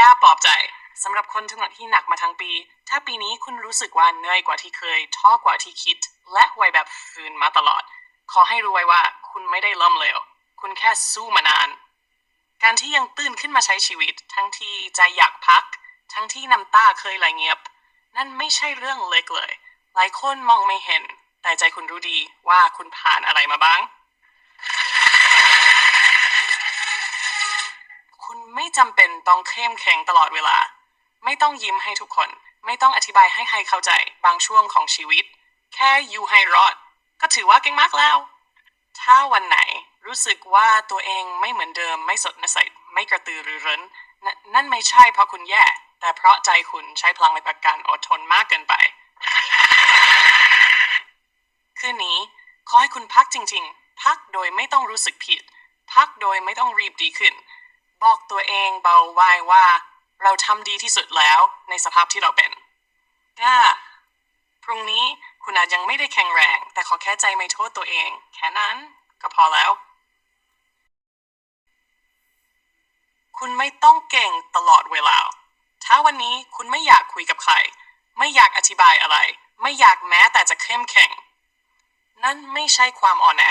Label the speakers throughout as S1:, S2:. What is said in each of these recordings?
S1: ก้ปลอบใจสำหรับคนทั้งหมดที่หนักมาทั้งปี ถ้าปีนี้คุณรู้สึกว่าเหนื่อยกว่าที่เคย ท้อกว่าที่คิด และไวแบบฟืนมาตลอด ขอให้รู้ไว้ว่าคุณไม่ได้ล้มเหลว คุณแค่สู้มานาน การที่ยังตื่นขึ้นมาใช้ชีวิต ทั้งที่ใจอยากพัก ทั้งที่น้ำตาเคยไหลเงียบ นั่นไม่ใช่เรื่องเล็กเลย หลายคนมองไม่เห็น แต่ใจคุณรู้ดีว่าคุณผ่านอะไรมาบ้าง คุณ ไม่จำเป็นต้องเข้มแข็งตลอดเวลา ไม่ต้องยิ้มให้ทุกคน ไม่ต้องอธิบายให้ใครเข้าใจบางช่วงของชีวิต แค่อยู่ให้รอด ก็ถือว่าเก่งมากแล้ว ถ้าวันไหนรู้สึกว่าตัวเองไม่เหมือนเดิมไม่สดใสไม่กระตือรือร้นนนั่นไม่ใช่เพราะคุณแย่ แต่เพราะใจคุณใช้พลังในประการอดทนมากเกินไป คืนนี้ขอให้คุณพักจริง ๆ พักโดยไม่ต้องรู้สึกผิด พักโดยไม่ต้องรีบดีขึ้น บอกตัวเองเบาไว้ว่า เราทำดีที่สุดแล้วในสภาพที่เราเป็นค่ะพรุ่งนี้คุณอาจยังไม่ได้แข็งแรง แต่ขอแค่ใจไม่โทษตัวเอง แค่นั้นก็พอแล้ว คุณไม่ต้องเก่งตลอดเวลา ถ้าวันนี้คุณไม่อยากคุยกับใคร ไม่อยากอธิบายอะไร ไม่อยากแม้แต่จะเข้มแข็ง นั่นไม่ใช่ความอ่อนแอ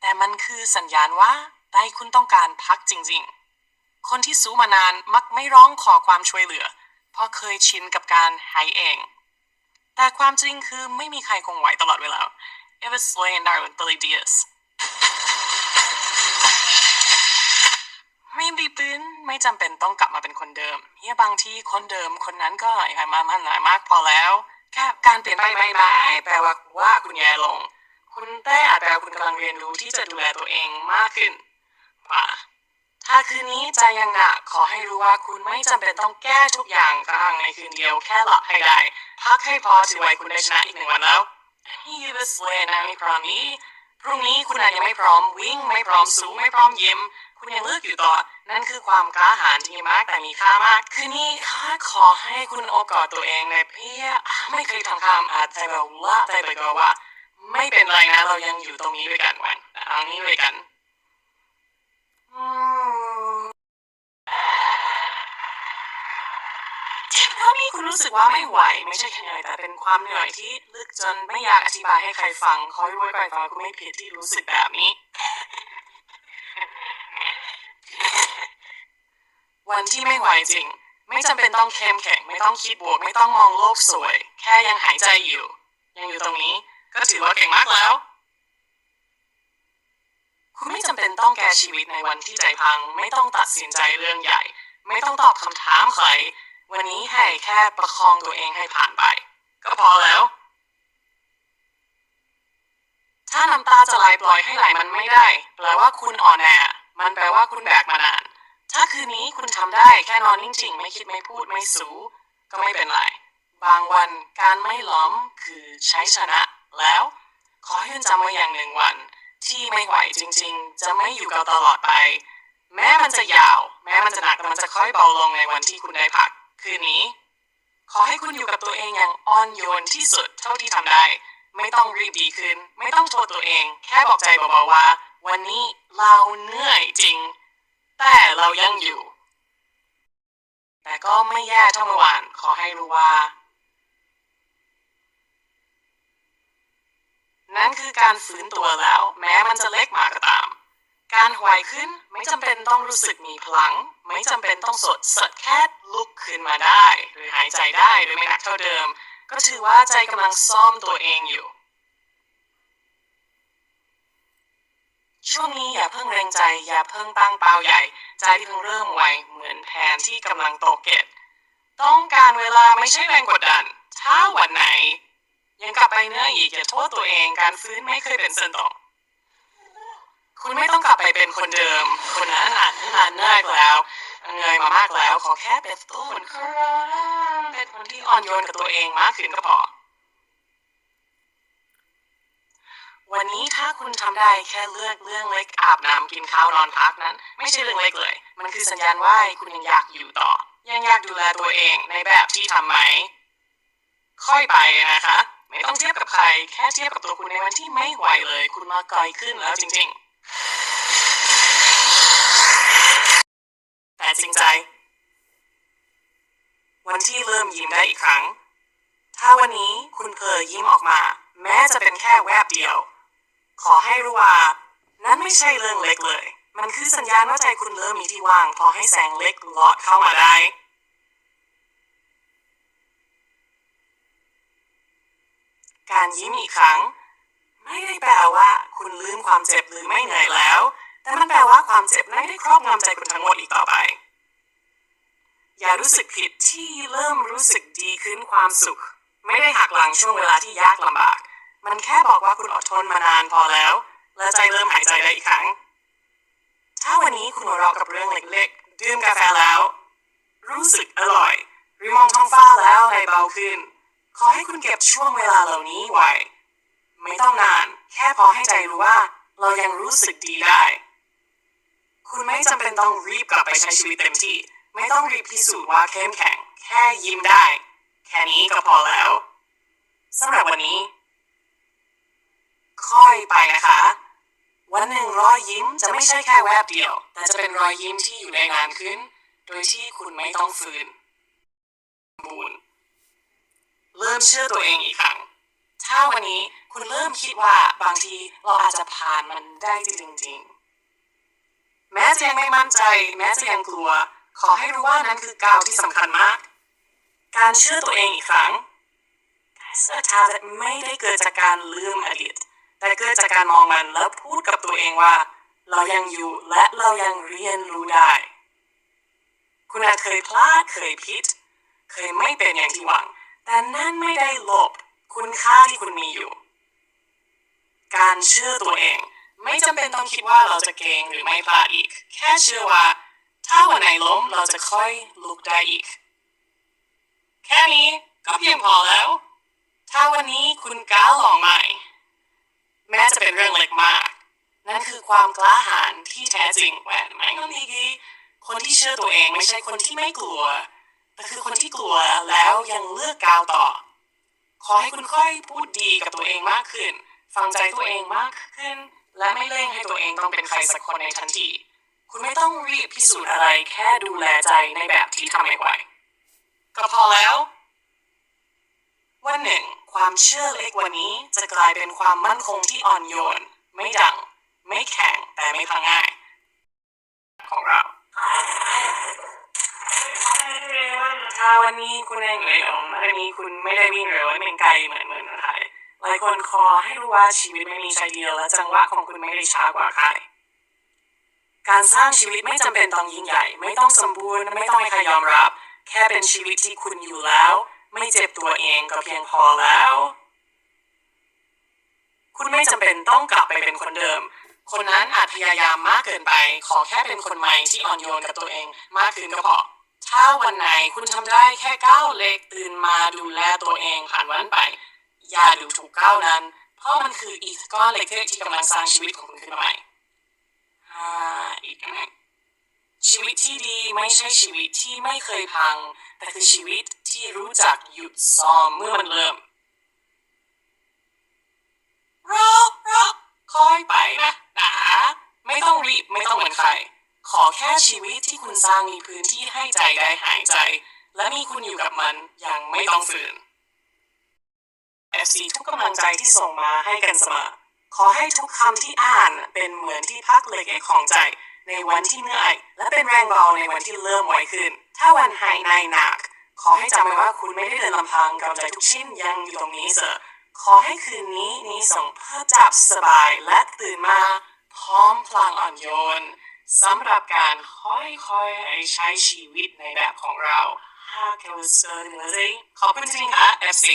S1: แต่มันคือสัญญาณว่าใจคุณต้องการพักจริง ๆ คนที่สู้มานานมักไม่ร้องขอความช่วยเหลือ เพราะเคยชินกับการหายเอง แต่ความจริงคือไม่มีใครคงไหวตลอดเวลา It was slain Darwin Billy Diaz ไม่ดีปืนไม่จำเป็นต้องกลับมาเป็นคนเดิมเฮียบางทีคนเดิมคนนั้นก็หายมามันหลายมากพอแล้วแค่การเปลี่ยนไปไม่ไม่แปลว่าว่าคุณแย่ลง คุณแต่อาจแปลว่าคุณกำลังเรียนรู้ที่จะดูแลตัวเองมากขึ้นป่า ถ้าคืนนี้ใจยังหนักขอให้รู้ว่าคุณไม่จำเป็นต้องแก้ทุกอย่างกลางในคืนเดียวแค่หลับให้ได้ พักให้พอถือไว้คุณได้ชนะอีกหนึ่งวันแล้วนี่ยูสเลนนะไม่พร้อมนี้พรุ่งนี้คุณอาจยังไม่พร้อมวิ่งไม่พร้อมสู้ไม่พร้อมยิ้มคุณยังเลือกอยู่ต่อ นั่นคือความกล้าหาญที่มากแต่มีค่ามาก คืนนี้ข้าขอให้คุณโอกาสตัวเองในเพี่อไม่เคยทำคำอาจจะแบบว่าใจไปก็ว่า ไม่เป็นไรนะเรายังอยู่ตรงนี้ด้วยกันวันเอานี้ด้วยกันอืมถ้ามี คุณรู้สึกว่าไม่ไหว ไม่ใช่แค่เหนื่อยแต่เป็นความเหนื่อยที่ลึกจนไม่อยากอธิบายให้ใครฟังคอยรู้ไว้ก่อนว่าคุณไม่ผิดที่รู้สึกแบบนี้ วันที่ไม่ไหวจริง ไม่จำเป็นต้องเข้มแข็ง ไม่ต้องคิดบวก ไม่ต้องมองโลกสวย แค่ยังหายใจอยู่ ยังอยู่ตรงนี้ ก็ถือว่าเก่งมากแล้วคุณไม่จำเป็นต้องแก้ชีวิตในวันที่ใจพัง ไม่ต้องตัดสินใจเรื่องใหญ่ ไม่ต้องตอบคำถามใคร วันนี้ให้แค่ประคองตัวเองให้ผ่านไป ก็พอแล้ว ถ้าน้ำตาจะไหลปล่อยให้ไหลมันไม่ได้ แปลว่าคุณอ่อนแอ มันแปลว่าคุณแบกมานาน ถ้าคืนนี้คุณทำได้แค่นอนนิ่งๆไม่คิดไม่พูดไม่สู้ก็ไม่เป็นไร บางวันการไม่ล้มคือใช้ชนะ แล้ว ขอให้คุณจำไว้อย่างหนึ่งวัน ที่ไม่ไหวจริง ๆ จะไม่อยู่กับตลอดไป แม้มันจะยาว แม้มันจะหนักแต่มันจะค่อยเบาลงในวันที่คุณได้พัก คืนนี้ ขอให้คุณอยู่กับตัวเองอย่างอ่อนโยนที่สุดเท่าที่ทำได้ ไม่ต้องรีบดีขึ้น ไม่ต้องโทษตัวเอง แค่บอกใจเบาๆว่า วันนี้เราเหนื่อยจริง แต่เรายังอยู่ แต่ก็ไม่แย่เท่าเมื่อวาน ขอให้รู้ว่า นั่นคือการฝืนตัวแล้ว แม้มันจะเล็กมาก็ตาม การหวายขึ้นไม่จำเป็นต้องรู้สึกมีพลัง ไม่จำเป็นต้องสดสดแค่ลุกขึ้นมาได้ หรือหายใจได้โดยไม่หนักเท่าเดิม ก็ถือว่าใจกำลังซ่อมตัวเองอยู่ ช่วงนี้อย่าเพิ่งเรงใจ อย่าเพิ่งตั้งเป้าใหญ่ ใจที่เพิ่งเริ่มไวเหมือนแผนที่กำลังตกเก็ตต้องการเวลาไม่ใช่แรงกดดัน ถ้าวันไหน ยังกลับไปเนื้ออีกอย่าโทษตัวเองการฟื้นไม่เคยเป็นเส้นตรง คุณไม่ต้องกลับไปเป็นคนเดิม คนนั้นอ่าจนานเนื่อยแล้วเหนื่อยมามากแล้วขอแค่เป็นตัวเหมือนครั้งเป็นคนที่อ่อนโยนกับตัวเองมากขึ้นก็พอวันนี้ถ้าคุณทำได้แค่เลือกเรื่องเล็กอาบน้ำกินข้าวนอนพักนั้น ไม่ใช่เรื่องเล็กเลย มันคือสัญญาณว่าคุณยังอยากอยู่ต่อ ยังอยากดูแลตัวเองในแบบที่ทำไหม ค่อยไปนะคะ ไม่ต้องเทียบกับใคร แค่เทียบกับตัวคุณในวันที่ไม่ไหวเลย คุณมาไกลขึ้นแล้วจริง ๆ แต่จริงใจ วันที่เริ่มยิ้มได้อีกครั้ง ถ้าวันนี้คุณเผลอยิ้มออกมา แม้จะเป็นแค่แวบเดียว ขอให้รู้ว่า นั้นไม่ใช่เรื่องเล็กเลย มันคือสัญญาณว่าใจคุณเริ่มมีที่ว่าง พอให้แสงเล็กลอดเข้ามาได้การยิ้มอีกครั้ง ไม่ได้แปลว่า คุณลืมความเจ็บหรือไม่เหนื่อยแล้ว แต่มันแปลว่าความเจ็บไม่ได้ครอบงำใจคุณทั้งหมดอีกต่อไป อย่ารู้สึกผิดที่เริ่มรู้สึกดีขึ้นความสุข ไม่ได้หักหลังช่วงเวลาที่ยากลำบาก มันแค่บอกว่าคุณอดทนมานานพอแล้ว และใจเริ่มหายใจได้อีกครั้ง ถ้าวันนี้คุณหัวเราะกับเรื่องเล็กๆดื่มกาแฟแล้ว รู้สึกอร่อย หรือมองท้องฟ้าแล้วใจเบาขึ้น ขอให้คุณเก็บช่วงเวลาเหล่านี้ไว้ ไม่ต้องนาน แค่พอให้ใจรู้ว่า เรายังรู้สึกดีได้ คุณไม่จำเป็นต้องรีบกลับไปใช้ชีวิตเต็มที่ ไม่ต้องรีบพิสูจน์ว่าเข้มแข็ง แค่ยิ้มได้ แค่นี้ก็พอแล้วสำหรับวันนี้ ค่อยไปนะคะ วันหนึ่งรอยยิ้มจะไม่ใช่แค่แวบเดียว แต่จะเป็นรอยยิ้มที่อยู่ได้นานขึ้น โดยที่คุณไม่ต้องฝืนบูนเริ่มเชื่อตัวเองอีกครั้ง ถ้าวันนี้คุณเริ่มคิดว่าบางทีเราอาจจะผ่านมันได้จริงๆ แม้จะยังไม่มั่นใจ แม้จะยังกลัว ขอให้รู้ว่านั้นคือก้าวที่สำคัญมาก การเชื่อตัวเองอีกครั้งศรัทธาไม่ได้เกิดจากการลืมอดีต แต่เกิดจากการมองมันแล้วพูดกับตัวเองว่า เรายังอยู่และเรายังเรียนรู้ได้ คุณอาจเคยพลาดเคยผิด เคยไม่เป็นอย่างที่หวัง แต่นั่นไม่ได้ลบ คุณค่าที่คุณมีอยู่ การเชื่อตัวเอง ไม่จำเป็นต้องคิดว่าเราจะเก่งหรือไม่พลาดอีก แค่เชื่อว่า ถ้าวันไหนล้มเราจะค่อยลุกได้อีก แค่นี้ก็เพียงพอแล้ว ถ้าวันนี้คุณกล้าลองใหม่ แม้จะเป็นเรื่องเล็กมาก นั่นคือความกล้าหาญที่แท้จริงแหวนไหม่ก็มีกีคนที่เชื่อตัวเองไม่ใช่คนที่ไม่กลัว แต่คือคนที่กลัวแล้วยังเลือกก้าวต่อ ขอให้คุณค่อยพูดดีกับตัวเองมากขึ้น ฟังใจตัวเองมากขึ้น และไม่เร่งให้ตัวเองต้องเป็นใครสักคนในทันที คุณไม่ต้องรีบพิสูจน์อะไรแค่ดูแลใจในแบบที่ทำให้ไหวก็พอแล้ว วันหนึ่ง ความเชื่อเล็กวันนี้จะกลายเป็นความมั่นคงที่อ่อนโยน ไม่ดัง ไม่แข็งแต่ไม่พังง่าย ของเรา ถ้าวันนี้คุณเองเลยอมวันนี้คุณไม่ได้วิ่งเร็วไม่เป็นไกลเหมือนเหมือนใครหลายคนขอให้รู้ว่าชีวิตไม่มีใจเดียวและจังหวะของคุณไม่ได้ช้ากว่าใคร การสร้างชีวิตไม่จำเป็นต้องยิ่งใหญ่ ไม่ต้องสมบูรณ์ไม่ต้องให้ใครยอมรับ แค่เป็นชีวิตที่คุณอยู่แล้ว ไม่เจ็บตัวเองก็เพียงพอแล้ว คุณไม่จำเป็นต้องกลับไปเป็นคนเดิมคนนั้นอาจพยายามมากเกินไป ขอแค่เป็นคนใหม่ที่อ่อนโยนกับตัวเอง มากขึ้นก็พอ ถ้าวันไหนคุณทำได้แค่ก้าวเล็กตื่นมาดูแลตัวเองผ่านวันไป อย่าดูถูกก้าวนั้น เพราะมันคืออีกก้อนเล็กๆที่กำลังสร้างชีวิตของคุณขึ้นมาใหม่อ่าอีกนหนึ่งชีวิตที่ดีไม่ใช่ชีวิตที่ไม่เคยพัง แต่คือชีวิตที่รู้จักหยุดซ้อมเมื่อมันเริ่มรอรอคอยไปนะนะไม่ต้องรีบไม่ต้องเหมือนใคร ขอแค่ชีวิตที่คุณสร้างมีพื้นที่ให้ใจได้หายใจ และมีคุณอยู่กับมันอย่างไม่ต้องฝืน FC ทุกกำลังใจที่ส่งมาให้กันเสมอ ขอให้ทุกคำที่อ่านเป็นเหมือนที่พักเล็กๆของใจ ในวันที่เหนื่อย และเป็นแรงเบาในวันที่เริ่มไหวขึ้น ถ้าวันหายในหนัก ขอให้จำไว้ว่าคุณไม่ได้เดินลำพังกำลังใจทุกชิ้นยังอยู่ตรงนี้เสมอขอให้คืนนี้นี้ส่งเพื่อจับสบายและตื่นมา พร้อมพลังอ่อนโยน สำหรับการค่อยๆใช้ชีวิตในแบบของเราหากเกิดเซอร์เลยขอบคุณจริงๆค่ะ FC